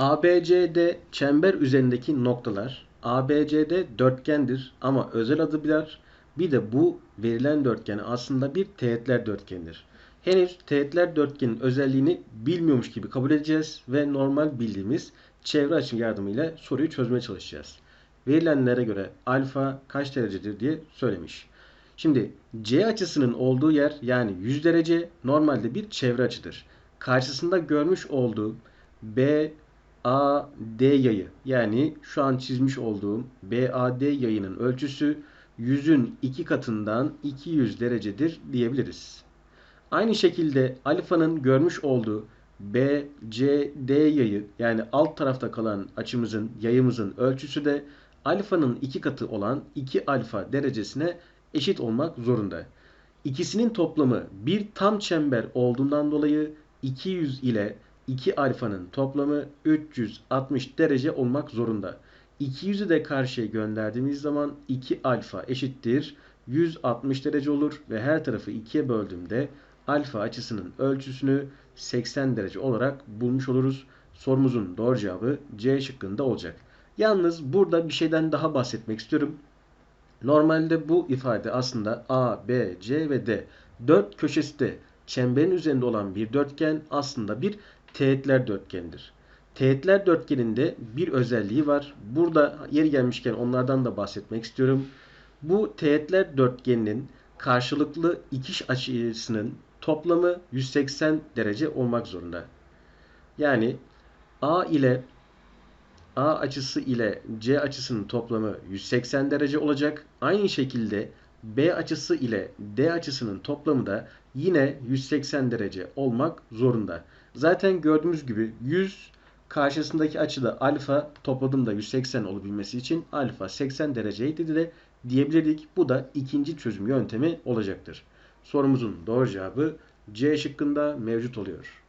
ABCD çember üzerindeki noktalar ABCD dörtgendir ama özel adı birer. Bir de bu verilen dörtgen aslında bir teğetler dörtgenidir. Henüz teğetler dörtgenin özelliğini bilmiyormuş gibi kabul edeceğiz ve normal bildiğimiz çevre açı yardımıyla soruyu çözmeye çalışacağız. Verilenlere göre alfa kaç derecedir diye söylemiş. Şimdi C açısının olduğu yer yani 100 derece normalde bir çevre açıdır. Karşısında görmüş olduğu B AD yayı yani şu an çizmiş olduğum BAD yayının ölçüsü 100'ün 2 katından 200 derecedir diyebiliriz. Aynı şekilde alfanın görmüş olduğu BCD yayı yani alt tarafta kalan açımızın yayımızın ölçüsü de alfanın 2 katı olan 2 alfa derecesine eşit olmak zorunda. İkisinin toplamı bir tam çember olduğundan dolayı 200 ile 2 alfanın toplamı 360 derece olmak zorunda. 200'ü de karşıya gönderdiğimiz zaman 2 alfa eşittir 160 derece olur ve her tarafı 2'ye böldüğümde alfa açısının ölçüsünü 80 derece olarak bulmuş oluruz. Sorumuzun doğru cevabı C şıkkında olacak. Yalnız burada bir şeyden daha bahsetmek istiyorum. Normalde bu ifade aslında A, B, C ve D. Dört köşesi de çemberin üzerinde olan bir dörtgen aslında bir teğetler dörtgenidir. Teğetler dörtgeninde bir özelliği var. Burada yeri gelmişken onlardan da bahsetmek istiyorum. Bu teğetler dörtgeninin karşılıklı ikiş açısının toplamı 180 derece olmak zorunda. Yani A ile A açısı ile C açısının toplamı 180 derece olacak. Aynı şekilde B açısı ile D açısının toplamı da yine 180 derece olmak zorunda. Zaten gördüğümüz gibi 100 karşısındaki açıda alfa topladığımda 180 olabilmesi için alfa 80 dereceydi de diyebilirdik. Bu da ikinci çözüm yöntemi olacaktır. Sorumuzun doğru cevabı C şıkkında mevcut oluyor.